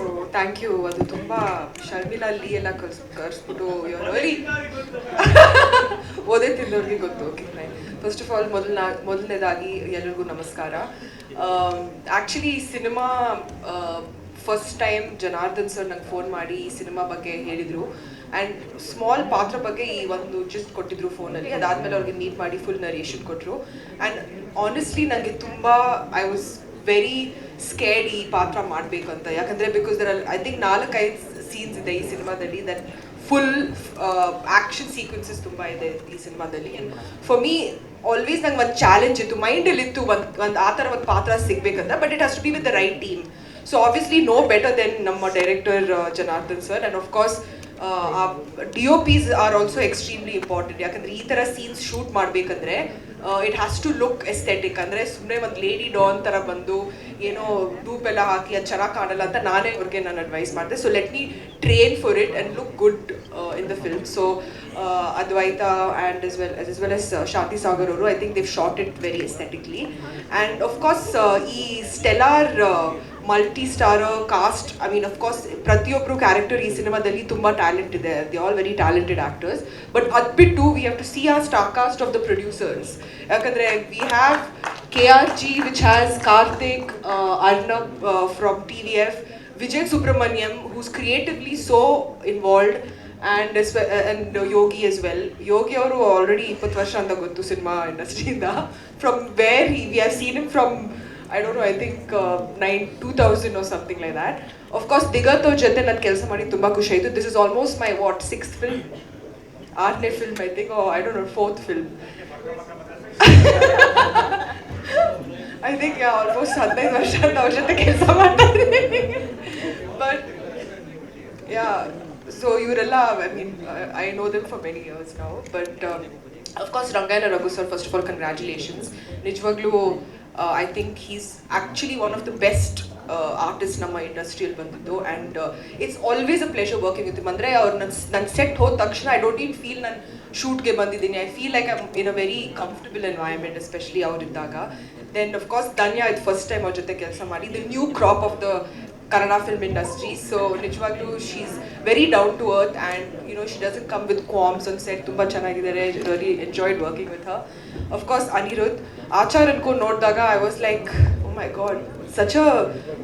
So thank you ಅದು ತುಂಬ ಶರ್ಮಿಲಾ ಲೀ ಎಲ್ಲ ಕರ್ಸ್, ಕರ್ಸ್ಬಿಟ್ಟು ವೆರಿ ಓದೇ ತಿಂದವ್ರಿಗೆ ಗೊತ್ತು ಓಕೆ ಫಸ್ಟ್ ಆಫ್ ಆಲ್ ಮೊದಲ ಮೊದಲನೇದಾಗಿ ಎಲ್ರಿಗೂ ನಮಸ್ಕಾರ. ಆ್ಯಕ್ಚುಲಿ ಈ cinema first time Janardhan sir ನಂಗೆ ಫೋನ್ ಮಾಡಿ ಈ ಸಿನಿಮಾ ಬಗ್ಗೆ ಹೇಳಿದರು. ಆ್ಯಂಡ್ ಸ್ಮಾಲ್ ಪಾತ್ರ ಬಗ್ಗೆ ಈ ಒಂದು ಜಸ್ಟ್ ಕೊಟ್ಟಿದ್ರು ಫೋನಲ್ಲಿ ಅದಾದಮೇಲೆ ಅವ್ರಿಗೆ ಮೀಟ್ ಮಾಡಿ ಫುಲ್ ನರೇಷನ್ ಕೊಟ್ಟರು ಆ್ಯಂಡ್ ಆನೆಸ್ಟ್ಲಿ ನನಗೆ ತುಂಬ ಐ ವಾಸ್ ವೆರಿ ಸ್ಕೇಡ್ ಈ ಪಾತ್ರ ಮಾಡಬೇಕಂತ. ಯಾಕಂದರೆ ಬಿಕಾಸ್ ದರ್ ಐ ಥಿಂಕ್ ನಾಲ್ಕೈದು ಸೀನ್ಸ್ ಇದೆ ಈ ಸಿನಿಮಾದಲ್ಲಿ ದಟ್ ಫುಲ್ ಆ್ಯಕ್ಷನ್ ಸೀಕ್ವೆನ್ಸಸ್ ತುಂಬ ಇದೆ ಈ ಸಿನಿಮಾದಲ್ಲಿ. ಆ್ಯಂಡ್ ಫಾರ್ ಮೀ ಆಲ್ವೇಸ್ ನಂಗೆ ಒಂದು ಚಾಲೆಂಜ್ ಇತ್ತು. ಮೈಂಡಲ್ಲಿ ಇತ್ತು ಒಂದು ಒಂದು, ಆ ಥರ ಒಂದು ಪಾತ್ರ ಸಿಗ್ಬೇಕಂತ but it has to be with the right team so obviously no better than ನಮ್ಮ director Janardhan sir and of course D O Ps are also extremely important ಯಾಕಂದ್ರೆ ಈ ಥರ ಸೀನ್ಸ್ ಶೂಟ್ ಮಾಡಬೇಕಂದ್ರೆ it has to look aesthetic ಅಂದರೆ ಸುಮ್ಮನೆ ಒಂದು lady Don ಥರ ಬಂದು ಏನೋ ಡೂಪ್ ಎಲ್ಲ ಹಾಕಿ ಅದು ಚೆನ್ನಾಗಿ ಕಾಣಲ್ಲ ಅಂತ ನಾನೇ ಅವ್ರಿಗೆ ನಾನು ಅಡ್ವೈಸ್ ಮಾಡಿದೆ. So let me train for it and look good in the film so Advaitha and is well as well as Shanti Sagar ಅವರು I think they've shot it very aesthetically and of course ಈ stellar multi star cast I mean of course ಪ್ರತಿಯೊಬ್ಬರು character ಈ ಸಿನಿಮಾದಲ್ಲಿ ತುಂಬ talent ಇದೆ. The all very talented actors but ಅದು ಬಿಟ್ಟು we have to see our star cast of the producers ಯಾಕಂದರೆ we have K R G which has Karthik Arnab from T V F Vijay Subramanyam who's creatively so involved and and Yogi as well Yogi ಅವರು already ಇಪ್ಪತ್ತು ವರ್ಷ ಅಂತ ಗೊತ್ತು cinema ಇಂಡಸ್ಟ್ರಿಯಿಂದ from where we have seen from I don't know I think nine two thousand O something like that of course Diganth ಜೊತೆ ನಾನು ಕೆಲಸ ಮಾಡಿ ತುಂಬ ಖುಷಿ ಆಯಿತು. This is almost my what six film ಆರನೇ film I think I don't know fourth film I think almost ಹದಿನೈದು ವರ್ಷ ಅವ್ರ ಜೊತೆ ಕೆಲಸ ಮಾಡ್ತಾ ಬಟ್ ಯಾ ಸೊ ಇವರೆಲ್ಲ I mean I know them for many years ನಾವು but of course Rangayana Raghu sir first of all congratulations ನಿಜವಾಗ್ಲೂ I think he's actually one of the best artist ನಮ್ಮ ಇಂಡಸ್ಟ್ರಿಯಲ್ಲಿ ಬಂದಿದ್ದು and it's always a pleasure working with ಅಂದರೆ ಅವ್ರು ನನ್ನ ನನ್ನ set ಹೋದ ತಕ್ಷಣ ಐ ಡೋಂಟ್ ಈನ್ ಫೀಲ್ ನಾನು ಶೂಟ್ಗೆ ಬಂದಿದ್ದೀನಿ I feel like I in a very comfortable environment especially ಅವರಿದ್ದಾಗ then of course Dhanya ಇದು ಫಸ್ಟ್ ಟೈಮ್ ಅವ್ರ ಜೊತೆ ಕೆಲಸ ಮಾಡಿ the new crop of the Kannada film industry so ನಿಜವಾಗ್ಲೂ she is very down to earth and you know she doesn't come with qualms ಒಂದು set ತುಂಬ ಚೆನ್ನಾಗಿದ್ದಾರೆ very enjoyed working with her of course Anirudh Achar ಅನ್ಕೊಂಡು ನೋಡಿದಾಗ I was like my god such a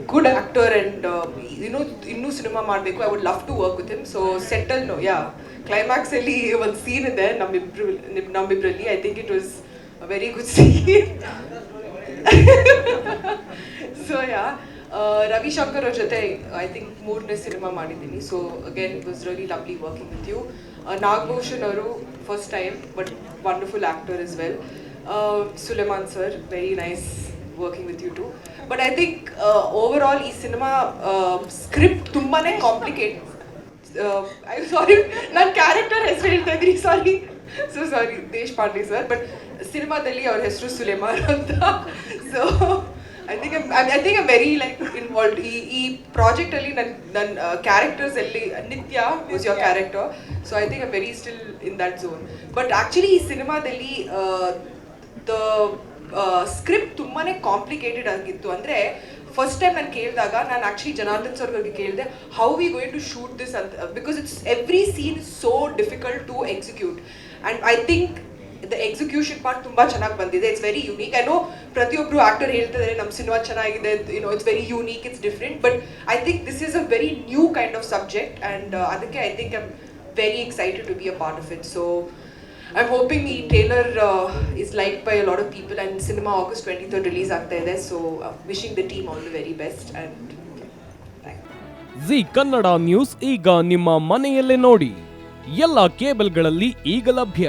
good actor and ಇನ್ನೂ ಇನ್ನೂ cinema ಮಾಡಬೇಕು I would love to work with him so settle no ya ಕ್ಲೈಮ್ಯಾಕ್ಸಲ್ಲಿ ಒಂದು scene ಇದೆ ನಮ್ಮಿಬ್ರು ನಮ್ಮಿಬ್ರಲ್ಲಿ I think it was very good scene so ya Ravishankar ಅವ್ರ ಜೊತೆ I think ಮೂರನೇ cinema ಮಾಡಿದ್ದೀನಿ. So again it was really lovely working with you Nagabhushan ಅವರು first time but wonderful actor is well Suleman sir very nice working with you too but I think over all ಈ cinema script ತುಂಬಾ complicate I sorry ನನ್ನ character ಹೆಸರು ಹೇಳ್ತಾ ಇದ್ರಿ sorry so sorry Deshpande sir but ಸಿನಿಮಾದಲ್ಲಿ ಅವ್ರ ಹೆಸರು ಸುಲೇಮಾನ್ ಅಂತ. So I think I think I very like involve ಈ ಈ ಪ್ರಾಜೆಕ್ಟಲ್ಲಿ ನನ್ನ ನನ್ನ ಕ್ಯಾರೆಕ್ಟರ್ಸ್ ಎಲ್ಲಿ Nitya is your character so I think I very still in that zone but actually ಈ ಸಿನಿಮಾದಲ್ಲಿ ದ ಸ್ಕ್ರಿಪ್ಟ್ ತುಂಬಾ ಕಾಂಪ್ಲಿಕೇಟೆಡ್ ಆಗಿತ್ತು. ಅಂದರೆ ಫಸ್ಟ್ ಟೈಮ್ ನಾನು ಕೇಳಿದಾಗ ನಾನು ಆ್ಯಕ್ಚುಲಿ ಜನಾರ್ದನ್ ಸರ್ ಅವ್ರಿಗೆ ಕೇಳಿದೆ how we going to shoot this ಅಂತ. Because it's every scene so difficult to execute and I think the execution part ತುಂಬಾ ಚೆನ್ನಾಗಿ ಬಂದಿದೆ. It's very unique I know ಪ್ರತಿಯೊಬ್ಬರು ಆಕ್ಟರ್ ಹೇಳ್ತಿದ್ದಾರೆ ನಮ್ಮ ಸಿನಿಮಾ ಚೆನ್ನಾಗಿದೆ. You know it's very unique it's different but I think this is a very new kind of subject and ಅದಕ್ಕೆ I think I'm very excited to be a part of it so I'm hoping ಈ trailer is like by lot of people and cinema August twenty third release ಆಗ್ತಾ ಇದೆ. So wishing the team all the very best and Zee Kannada news ಈಗ ನಿಮ್ಮ ಮನೆಯಲ್ಲೇ ನೋಡಿ. ಎಲ್ಲ ಕೇಬಲ್ಗಳಲ್ಲಿ ಈಗ ಲಭ್ಯ.